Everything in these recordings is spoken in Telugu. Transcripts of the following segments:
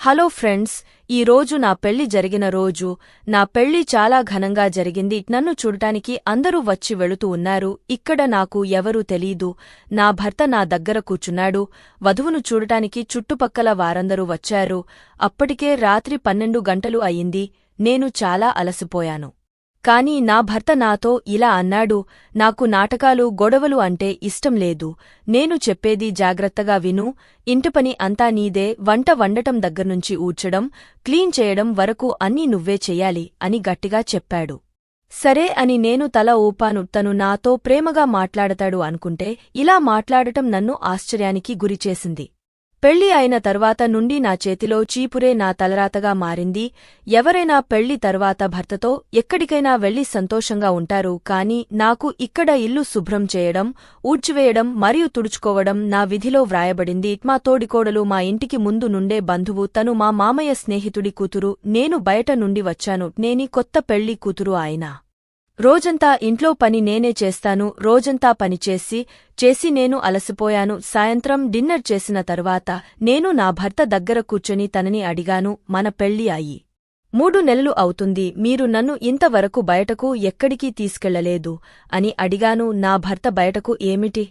హలో ఫ్రెండ్స్ ఈ రోజు నా పెళ్ళి జరిగిన రోజు. నా పెళ్ళి చాలా ఘనంగా జరిగింది. నన్ను చూడటానికి అందరూ వచ్చి వెళుతూ ఉన్నారు. ఇక్కడ నాకు ఎవరూ తెలీదు. నా భర్త నా దగ్గర కూచున్నాడు వధువును చూడటానికి చుట్టుపక్కల వారందరూ వచ్చారు. అప్పటికే రాత్రి పన్నెండు గంటలు అయింది. నేను చాలా అలసిపోయాను. కాని నా భర్త నాతో ఇలా అన్నాడు నాకు నాటకాలు గొడవలు అంటే ఇష్టం లేదు. నేను చెప్పేది జాగ్రత్తగా విను. ఇంటిపని అంతా నీదే. వంట వండటం దగ్గర్నుంచి ఊడ్చడం క్లీన్ చేయడం వరకు అన్నీ నువ్వే చెయ్యాలి అని గట్టిగా చెప్పాడు. సరే అని నేను తల ఊపాను. తను నాతో ప్రేమగా మాట్లాడతాడు అనుకుంటే ఇలా మాట్లాడటం నన్ను ఆశ్చర్యానికి గురిచేసింది. పెళ్ళి అయిన తర్వాత నుండి నా చేతిలో చీపురే నా తలరాతగా మారింది. ఎవరైనా పెళ్ళి తర్వాత భర్తతో ఎక్కడికైనా వెళ్ళి సంతోషంగా ఉంటారు. కాని నాకు ఇక్కడ ఇల్లు శుభ్రం చేయడం ఊడ్చివేయడం మరియు తుడుచుకోవడం నా విధిలో వ్రాయబడింది. మా తోడికోడలు మా ఇంటికి ముందు నుండే బంధువు తను మా మామయ్య స్నేహితుడి కూతురు. నేను బయట నుండి వచ్చాను. నేని కొత్త పెళ్ళి కూతురు ఆయన రోజంతా ఇంట్లో పని నేనే చేస్తాను రోజంతా పనిచేసి చేసి నేను అలసిపోయాను. సాయంత్రం డిన్నర్ చేసిన తరువాత నేను నా భర్త దగ్గర కూర్చొని తనని అడిగాను మన పెళ్ళి అయి మూడు నెలలు అవుతుంది మీరు నన్ను ఇంతవరకు బయటకు ఎక్కడికీ తీసుకెళ్ళలేదు? అని అడిగాను. నా భర్త బయటకు ఏమిటి?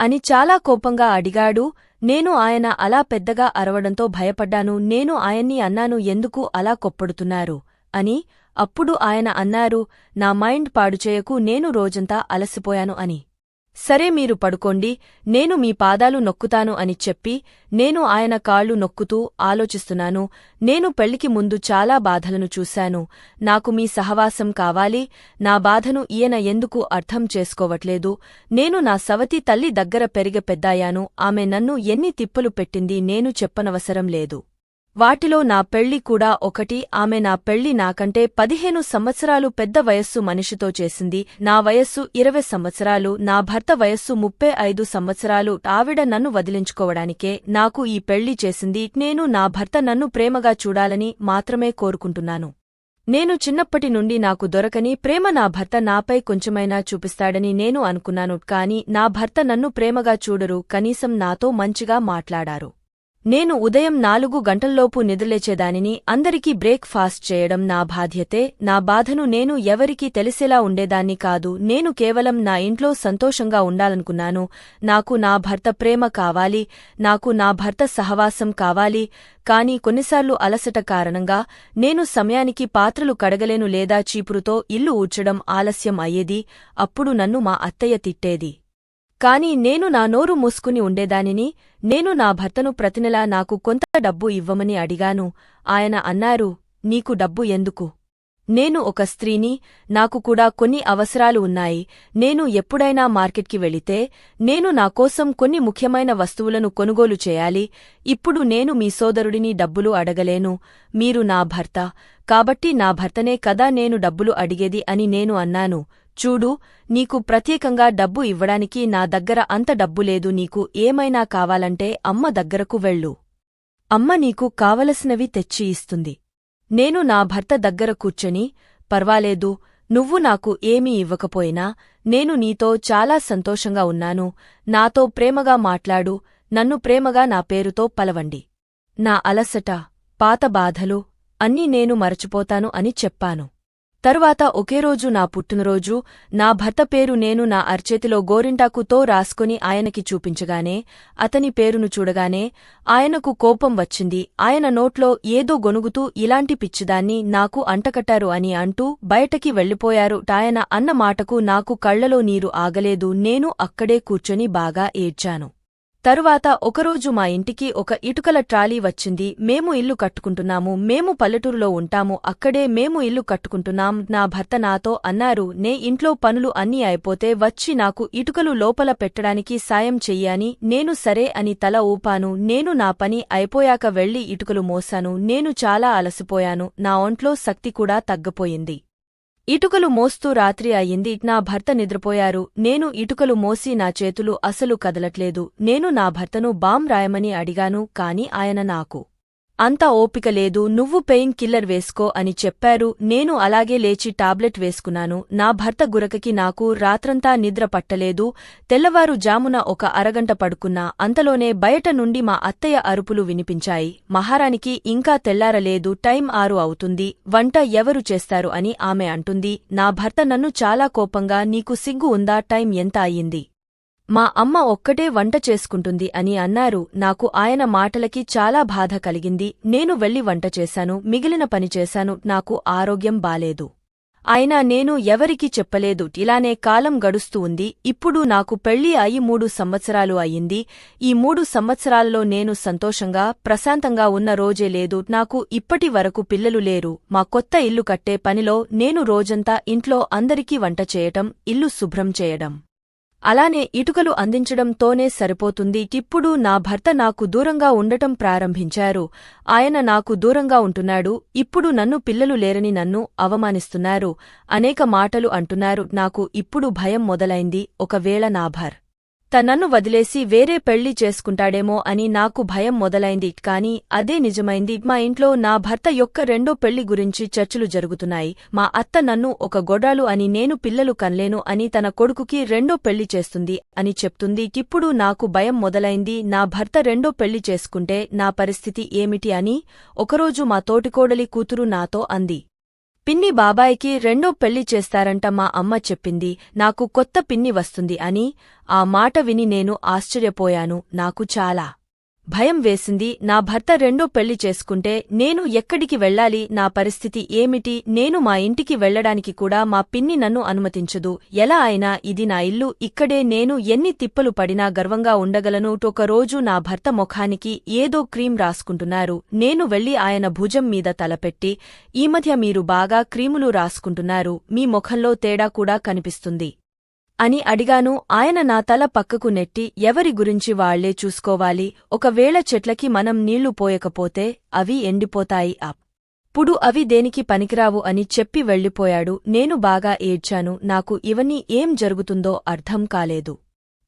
అని చాలా కోపంగా అడిగాడు. నేను ఆయన అలా పెద్దగా అరవడంతో భయపడ్డాను. నేను ఆయన్ని అన్నాను ఎందుకు అలా కొప్పడుతున్నారు? అని అప్పుడు ఆయన అన్నారు నా మైండ్ పాడుచేయకు నేను రోజంతా అలసిపోయాను అని. సరే మీరు పడుకోండి నేను మీ పాదాలు నొక్కుతాను అని చెప్పి నేను ఆయన కాళ్ళు నొక్కుతూ ఆలోచిస్తున్నాను నేను పెళ్ళికి ముందు చాలా బాధలను చూశాను నాకు మీ సహవాసం కావాలి నా బాధను ఈయన ఎందుకు అర్థం చేసుకోవట్లేదు నేను నా సవతి తల్లి దగ్గర పెరిగ పెద్దాయాను ఆమె నన్ను ఎన్ని తిప్పలు పెట్టింది నేను చెప్పనవసరం లేదు. వాటిలో నా పెళ్ళి కూడా ఒకటి. ఆమె నా పెళ్ళి నాకంటే పదిహేను సంవత్సరాలు పెద్ద వయస్సు మనిషితో చేసింది. నా వయస్సు ఇరవై సంవత్సరాలు నా భర్త వయస్సు ముప్పై ఐదు సంవత్సరాలు. ఆవిడ నన్ను వదిలించుకోవడానికే నాకు ఈ పెళ్ళి చేసింది. నేను నా భర్త నన్ను ప్రేమగా చూడాలని మాత్రమే కోరుకుంటున్నాను. నేను చిన్నప్పటి నుండి నాకు దొరకని ప్రేమ నా భర్త నాపై కొంచెమైనా చూపిస్తాడని నేను అనుకున్నాను. కాని నా భర్త నన్ను ప్రేమగా చూడరు. కనీసం నాతో మంచిగా మాట్లాడారు. నేను ఉదయం నాలుగు గంటల్లోపు నిద్రలేచేదానిని అందరికీ బ్రేక్ ఫాస్ట్ చేయడం నా బాధ్యతే నా బాధను నేను ఎవరికీ తెలిసేలా ఉండేదాన్ని కాదు నేను కేవలం నా ఇంట్లో సంతోషంగా ఉండాలనుకున్నాను నాకు నా భర్త ప్రేమ కావాలి నాకు నా భర్త సహవాసం కావాలి కాని కొన్నిసార్లు అలసట కారణంగా నేను సమయానికి పాత్రలు కడగలేను లేదా చీపురుతో ఇల్లు ఊడ్చడం ఆలస్యం అయ్యేది అప్పుడు నన్ను మా అత్తయ్య తిట్టేది. కాని నేను నా నోరు మూసుకుని ఉండేదానిని నేను నా భర్తను ప్రతినెలా నాకు కొంత డబ్బు ఇవ్వమని అడిగాను. ఆయన అన్నారు నీకు డబ్బు ఎందుకు? నేను ఒక స్త్రీని నాకు కూడా కొన్ని అవసరాలు ఉన్నాయి. నేను ఎప్పుడైనా మార్కెట్కి వెళితే నేను నాకోసం కొన్ని ముఖ్యమైన వస్తువులను కొనుగోలు చేయాలి. ఇప్పుడు నేను మీ సోదరుడిని డబ్బులు అడగలేను. మీరు నా భర్త. కాబట్టి నా భర్తనే కదా నేను డబ్బులు అడిగేది అని నేను అన్నాను. చూడు నీకు ప్రత్యేకంగా డబ్బు ఇవ్వడానికి నా దగ్గర అంత డబ్బు లేదు నీకు ఏమైనా కావాలంటే అమ్మ దగ్గరకు వెళ్ళు. అమ్మ నీకు కావలసినవి తెచ్చి ఇస్తుంది. నేను నా భర్త దగ్గర కూర్చొని పర్వాలేదు నువ్వు నాకు ఏమీ ఇవ్వకపోయినా నేను నీతో చాలా సంతోషంగా ఉన్నాను నాతో ప్రేమగా మాట్లాడు నన్ను ప్రేమగా నా పేరుతో పలవండి. నా అలసట పాత బాధలు అన్నీ నేను మరచిపోతాను అని చెప్పాను. తరువాత ఒకే రోజు నా పుట్టినరోజు నా భర్త పేరు నేను నా అర్చేతిలో గోరింటాకుతో రాసుకుని ఆయనకి చూపించగానే అతని పేరును చూడగానే ఆయనకు కోపం వచ్చింది. ఆయన నోట్లో ఏదో గొనుగుతూ ఇలాంటి పిచ్చిదాన్ని నాకు అంటకట్టారు అని అంటూ బయటకి వెళ్ళిపోయారు టాయన అన్న మాటకు నాకు కళ్ళలో నీరు ఆగలేదు. నేను అక్కడే కూర్చొని బాగా ఏడ్చాను. తరువాత ఒకరోజు మా ఇంటికి ఒక ఇటుకల ట్రాలీ వచ్చింది. మేము ఇల్లు కట్టుకుంటున్నాము. మేము పల్లెటూరులో ఉంటాము. అక్కడే మేము ఇల్లు కట్టుకుంటున్నాం. నా భర్త నాతో అన్నారు నే ఇంట్లో పనులు అన్నీ అయిపోతే వచ్చి నాకు ఇటుకలు లోపల పెట్టడానికి సాయం చెయ్యాని నేను సరే అని తల ఊపాను. నేను నా పని అయిపోయాక వెళ్ళి ఇటుకలు మోసాను. నేను చాలా అలసిపోయాను. నా ఒంట్లో శక్తి కూడా తగ్గపోయింది. ఇటుకలు మోస్తూ రాత్రి అయింది నా భర్త నిద్రపోయారు. నేను ఇటుకలు మోసి నా చేతులు అసలు కదలట్లేదు. నేను నా భర్తను బాం రాయమని అడిగాను కాని ఆయన నాకు అంత ఓపిక లేదు నువ్వు పెయిన్ కిల్లర్ వేసుకో అని చెప్పారు. నేను అలాగే లేచి టాబ్లెట్ వేసుకున్నాను. నా భర్త గురకకి నాకు రాత్రంతా నిద్ర పట్టలేదు. తెల్లవారు జామున ఒక అరగంట పడుకున్నా. అంతలోనే బయట నుండి మా అత్తయ్య అరుపులు వినిపించాయి. మహారానికి ఇంకా తెల్లారలేదు టైం ఆరు అవుతుంది. వంట ఎవరు చేస్తారు అని ఆమె అంటుంది. నా భర్త నన్ను చాలా కోపంగా నీకు సిగ్గు ఉందా టైం ఎంత అయ్యింది? మా అమ్మ ఒక్కటే వంట చేసుకుంటుంది అని అన్నారు. నాకు ఆయన మాటలకి చాలా బాధ కలిగింది. నేను వెళ్ళి వంట చేశాను. మిగిలిన పని చేశాను. నాకు ఆరోగ్యం బాలేదు. అయినా నేను ఎవరికీ చెప్పలేదు. ఇలానే కాలం గడుస్తూ ఉంది. ఇప్పుడు నాకు పెళ్ళి అయి మూడు సంవత్సరాలు అయ్యింది. ఈ మూడు సంవత్సరాలలో నేను సంతోషంగా ప్రశాంతంగా ఉన్న రోజే లేదు. నాకు ఇప్పటి వరకు పిల్లలు లేరు. మా కొత్త ఇల్లు కట్టే పనిలో నేను రోజంతా ఇంట్లో అందరికీ వంట చేయటం ఇల్లు శుభ్రం చేయడం. అలానే ఇటుకలు అందించడంతోనే సరిపోతుంది. ఇప్పుడు నా భర్త నాకు దూరంగా ఉండటం ప్రారంభించారు. ఆయన నాకు దూరంగా ఉంటున్నాడు. ఇప్పుడు నన్ను పిల్లలు లేరని నన్ను అవమానిస్తున్నారు. అనేక మాటలు అంటున్నారు. నాకు ఇప్పుడు భయం మొదలైంది. ఒకవేళ నా భర్ తనన్ను వదిలేసి వేరే పెళ్ళి చేసుకుంటాడేమో అని నాకు భయం మొదలైంది. కాని అదే నిజమైంది. మా ఇంట్లో నా భర్త యొక్క రెండో పెళ్ళి గురించి చర్చలు జరుగుతున్నాయి. మా అత్త నన్ను ఒక గొడాలు అని నేను పిల్లలు కనలేను అని తన కొడుకుకి రెండో పెళ్ళి చేస్తుంది అని చెప్తుంది. ఇప్పుడు నాకు భయం మొదలైంది. నా భర్త రెండో పెళ్ళి చేసుకుంటే నా పరిస్థితి ఏమిటి అని ఒకరోజు మా తోటికోడలి కూతురు నాతో అంది. పిన్ని బాబాయికి రెండో పెళ్ళి చేస్తారంట మా అమ్మ చెప్పింది. నాకు కొత్త పిన్ని వస్తుంది అని. ఆ మాట విని నేను ఆశ్చర్యపోయాను. నాకు చాలా భయం వేసింది నా భర్త రెండో పెళ్ళి చేసుకుంటే నేను ఎక్కడికి వెళ్ళాలి నా పరిస్థితి ఏమిటి నేను మా ఇంటికి వెళ్ళడానికి కూడా మా పిన్ని నన్ను అనుమతించదు. ఎలా అయినా ఇది నా ఇల్లు ఇక్కడే నేను ఎన్ని తిప్పలు పడినా గర్వంగా ఉండగలను ఒకరోజు నా భర్త ముఖానికి ఏదో క్రీం రాసుకుంటున్నారు. నేను వెళ్ళి ఆయన భుజం మీద తలపెట్టి ఈ మధ్య మీరు బాగా క్రీములు రాసుకుంటున్నారు మీ ముఖంలో తేడా కూడా కనిపిస్తుంది. అని అడిగాను ఆయన నా తల పక్కకు నెట్టి ఎవరి గురించి వాళ్ళే చూసుకోవాలి ఒకవేళ చెట్లకి మనం నీళ్ళు పోయకపోతే అవి ఎండిపోతాయి అప్. పుడు అవి దేనికి పనికిరావు అని చెప్పి వెళ్ళిపోయాడు నేను బాగా ఏడ్చాను నాకు ఇవన్నీ ఏం జరుగుతుందో అర్థం కాలేదు.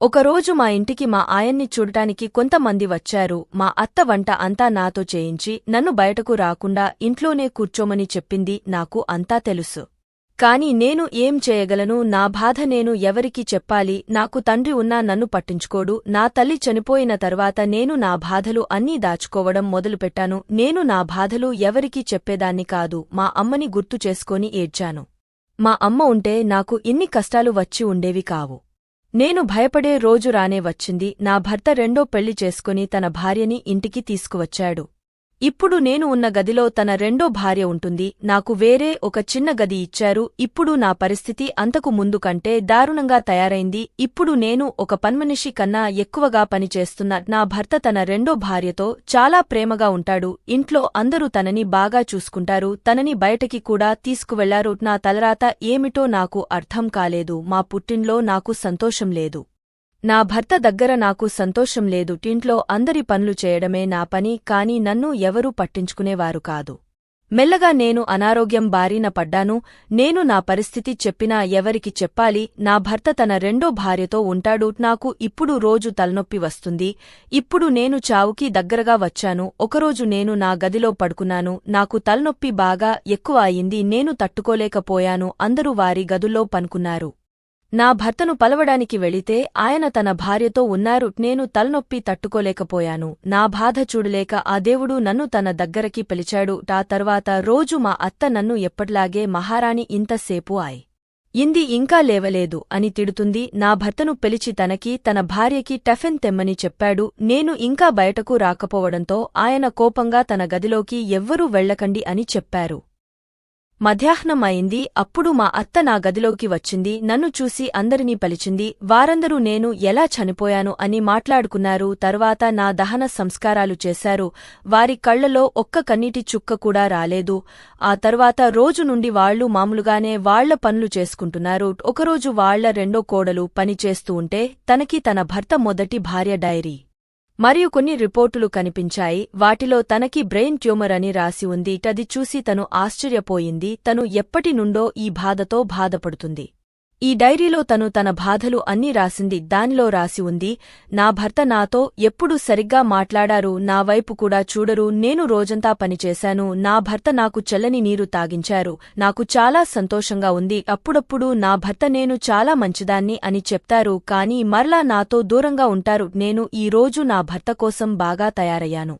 ఒకరోజు మా ఇంటికి మా ఆయన్ని చూడటానికి కొంతమంది వచ్చారు మా అత్త వంట అంతా నాతో చేయించి నన్ను బయటకు రాకుండా ఇంట్లోనే కూర్చోమని చెప్పింది నాకు అంతా తెలుసు. కాని నేను ఏం చేయగలను? నా బాధ నేను ఎవరికి చెప్పాలి? నాకు తండ్రి ఉన్నా నన్ను పట్టించుకోడు. నా తల్లి చనిపోయిన తర్వాత నేను నా బాధలు అన్నీ దాచుకోవడం మొదలుపెట్టాను. నేను నా బాధలు ఎవరికీ చెప్పేదాన్ని కాదు. మా అమ్మని గుర్తు చేసుకొని ఏడ్చాను. మా అమ్మ ఉంటే నాకు ఇన్ని కష్టాలు వచ్చి ఉండేవి కావు. నేను భయపడే రోజు రానే వచ్చింది. నా భర్త రెండో పెళ్ళి చేసుకుని తన భార్యని ఇంటికి తీసుకువచ్చాడు. ఇప్పుడు నేను ఉన్న గదిలో తన రెండో భార్య ఉంటుంది. నాకు వేరే ఒక చిన్న గది ఇచ్చారు. ఇప్పుడు నా పరిస్థితి అంతకు ముందు కంటే దారుణంగా తయారైంది. ఇప్పుడు నేను ఒక పన్మనిషి కన్నా ఎక్కువగా పనిచేస్తున్న నా భర్త తన రెండో భార్యతో చాలా ప్రేమగా ఉంటాడు. ఇంట్లో అందరూ తనని బాగా చూసుకుంటారు. తనని బయటకి కూడా తీసుకువెళ్ళారు. నా తలరాత ఏమిటో నాకు అర్థం కాలేదు. మా పుట్టింట్లో నాకు సంతోషం లేదు. నా భర్త దగ్గర నాకు సంతోషం లేదు టింట్లో అందరి పనులు చేయడమే నా పని కాని నన్ను ఎవరూ పట్టించుకునేవారు కాదు. మెల్లగా నేను అనారోగ్యం బారిన పడ్డాను నేను నా పరిస్థితి చెప్పినా ఎవరికి చెప్పాలి నా భర్త తన రెండో భార్యతో ఉంటాడు నాకు ఇప్పుడు రోజు తలనొప్పి వస్తుంది ఇప్పుడు నేను చావుకి దగ్గరగా వచ్చాను ఒకరోజు నేను నా గదిలో పడుకున్నాను నాకు తలనొప్పి బాగా ఎక్కువ అయింది నేను తట్టుకోలేకపోయాను అందరూ వారి గదుల్లో పనుకున్నారు. నా భర్తను పలవడానికి వెళితే ఆయన తన భార్యతో ఉన్నారు నేను తలనొప్పి తట్టుకోలేకపోయాను. నా బాధ చూడలేక ఆ దేవుడు నన్ను తన దగ్గరకి పిలిచాడు. ఆ తర్వాత రోజు మా అత్త నన్ను ఎప్పట్లాగే మహారాణి ఇంతసేపు ఆయ్. ఇంది ఇంకా లేవలేదు అని తిడుతుంది. నా భర్తను పిలిచి తనకి తన భార్యకి టఫెన్ తెమ్మని చెప్పాడు. నేను ఇంకా బయటకు రాకపోవడంతో ఆయన కోపంగా తన గదిలోకి ఎవ్వరూ వెళ్ళకండి అని చెప్పారు. మధ్యాహ్నం అయింది అప్పుడు మా అత్త నా గదిలోకి వచ్చింది నన్ను చూసి అందరినీ పలిచింది వారందరూ నేను ఎలా చనిపోయాను? అని మాట్లాడుకున్నారు తర్వాత నా దహన సంస్కారాలు చేశారు వారి కళ్ళలో ఒక్క కన్నీటి చుక్క కూడా రాలేదు ఆ తర్వాత రోజు నుండి వాళ్ళు మామూలుగానే వాళ్ళ పనులు చేసుకుంటున్నారు ఒకరోజు వాళ్ళ రెండో కోడలు పనిచేస్తూ ఉంటే తనకి తన భర్త మొదటి భార్య డైరీ. మరియు కొన్ని రిపోర్టులు కనిపించాయి. వాటిలో తనకి బ్రెయిన్ ట్యూమర్ అని రాసి ఉంది. టది చూసి తను ఆశ్చర్యపోయింది. తను ఎప్పటి నుండో ఈ బాధతో బాధపడుతుంది. ఈ డైరీలో తను తన బాధలు అన్నీ రాసింది దానిలో రాసి ఉంది నా భర్త నాతో ఎప్పుడు సరిగ్గా మాట్లాడారు నా వైపు కూడా చూడరు నేను రోజంతా పనిచేశాను నా భర్త నాకు చల్లని నీరు తాగించారు నాకు చాలా సంతోషంగా ఉంది అప్పుడప్పుడు నా భర్త నేను చాలా మంచిదాన్ని అని చెప్తారు కాని మరలా నాతో దూరంగా ఉంటారు నేను ఈ రోజు నా భర్త కోసం బాగా తయారయ్యాను.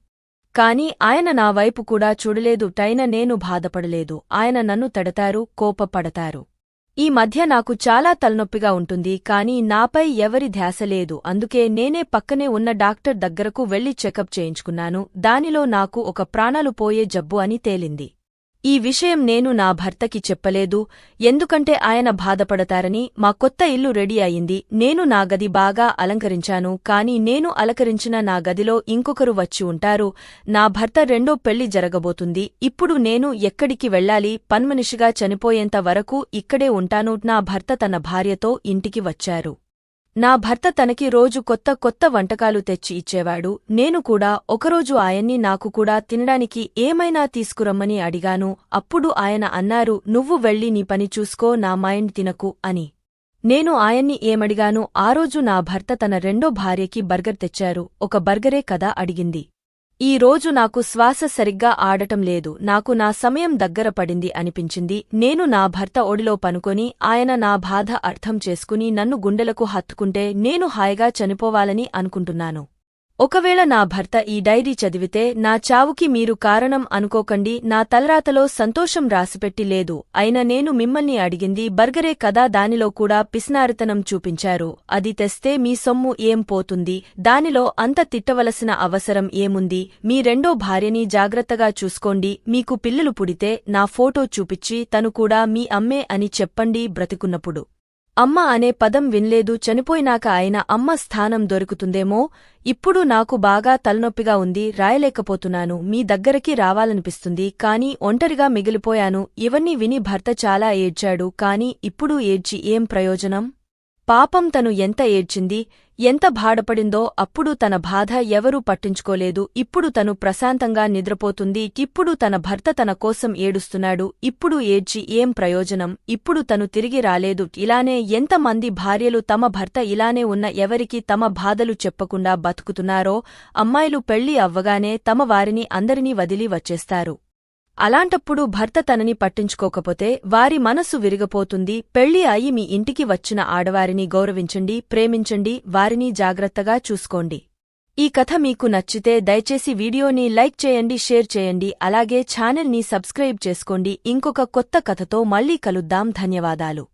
కాని ఆయన నా వైపు కూడా చూడలేదు టైన నేను బాధపడలేదు ఆయన నన్ను తడతారు కోపపడతారు. ఈ మధ్య నాకు చాలా తలనొప్పిగా ఉంటుంది కానీ నాపై ఎవరి ధ్యాస లేదు. అందుకే నేనే పక్కనే ఉన్న డాక్టర్ దగ్గరకు వెళ్ళి చెకప్ చేయించుకున్నాను. దానిలో నాకు ఒక ప్రాణాలు పోయే జబ్బు అని తేలింది. ఈ విషయం నేను నా భర్తకి చెప్పలేదు. ఎందుకంటే ఆయన బాధపడతారని మా కొత్త ఇల్లు రెడీ అయింది. నేను నా గది బాగా అలంకరించాను. కాని నేను అలంకరించిన నా గదిలో ఇంకొకరు వచ్చి ఉంటారు. నా భర్త రెండో పెళ్ళి జరగబోతుంది. ఇప్పుడు నేను ఎక్కడికి వెళ్ళాలి? పన్మనిషిగా చనిపోయేంత వరకు ఇక్కడే ఉంటాను. నా భర్త తన భార్యతో ఇంటికి వచ్చారు. నా భర్త తనకి రోజు కొత్త కొత్త వంటకాలు తెచ్చి ఇచ్చేవాడు. నేను కూడా ఒకరోజు ఆయన్ని నాకు కూడా తినడానికి ఏమైనా తీసుకురమ్మని అడిగాను. అప్పుడు ఆయన అన్నారు నువ్వు వెళ్ళి నీ పని చూసుకో నా మైండ్ తినకు అని. నేను ఆయన్ని ఏమడిగాను ఆ రోజు నా భర్త తన రెండో భార్యకి బర్గర్ తెచ్చారు. ఒక బర్గరే కదా? అడిగింది. ఈ రోజు నాకు శ్వాస సరిగ్గా ఆడటం లేదు. నాకు నా సమయం దగ్గర పడింది అనిపించింది. నేను నా భర్త ఒడిలో పనుకొని ఆయన నా బాధ అర్థం చేసుకుని నన్ను గుండెలకు హత్తుకుంటే నేను హాయిగా చనిపోవాలని అనుకుంటున్నాను. ఒకవేళ నా భర్త ఈ డైరీ చదివితే నా చావుకి మీరు కారణం అనుకోకండి నా తలరాతలో సంతోషం రాసిపెట్టి లేదు. అయినా నేను మిమ్మల్ని అడిగింది బర్గరే కదా దానిలో కూడా పిస్నారితనం చూపించారు. అది తెస్తే మీ సొమ్ము ఏం పోతుంది? దానిలో అంత తిట్టవలసిన అవసరం ఏముంది? మీ రెండో భార్యని జాగ్రత్తగా చూసుకోండి మీకు పిల్లలు పుడితే నా ఫోటో చూపిచ్చి తను కూడా మీ అమ్మే అని చెప్పండి బ్రతికున్నప్పుడు. అమ్మ అనే పదం విన్లేదు చనిపోయినాక ఆయన అమ్మ స్థానం దొరుకుతుందేమో ఇప్పుడు నాకు బాగా తలనొప్పిగా ఉంది రాయలేకపోతున్నాను మీ దగ్గరికి రావాలనిపిస్తుంది కాని ఒంటరిగా మిగిలిపోయాను ఇవన్నీ విని భర్త చాలా ఏడ్చాడు కాని ఇప్పుడు ఏడ్చి ఏం ప్రయోజనం? పాపం తను ఎంత ఏడ్చింది ఎంత బాధపడిందో అప్పుడు తన బాధ ఎవరూ పట్టించుకోలేదు. ఇప్పుడు తను ప్రశాంతంగా నిద్రపోతుంది. ఇప్పుడు తన భర్త తన కోసం ఏడుస్తున్నాడు. ఇప్పుడు ఏడ్చి ఏం ప్రయోజనం? ఇప్పుడు తను తిరిగి రాలేదు. ఇలానే ఎంతమంది భార్యలు తమ భర్త ఇలానే ఉన్న ఎవరికి తమ బాధలు చెప్పకుండా బతుకుతున్నారో అమ్మాయిలు పెళ్ళి అవ్వగానే తమ వారిని అందరినీ వదిలి వచ్చేస్తారు. అలాంటప్పుడు భర్త తనని పట్టించుకోకపోతే వారి మనసు విరిగపోతుంది. పెళ్ళి అయి మీ ఇంటికి వచ్చిన ఆడవారిని గౌరవించండి ప్రేమించండి వారిని జాగ్రత్తగా చూసుకోండి. ఈ కథ మీకు నచ్చితే దయచేసి వీడియోని లైక్ చేయండి షేర్ చేయండి. అలాగే ఛానల్ని సబ్స్క్రైబ్ చేసుకోండి. ఇంకొక కొత్త కథతో మళ్ళీ కలుద్దాం. ధన్యవాదాలు.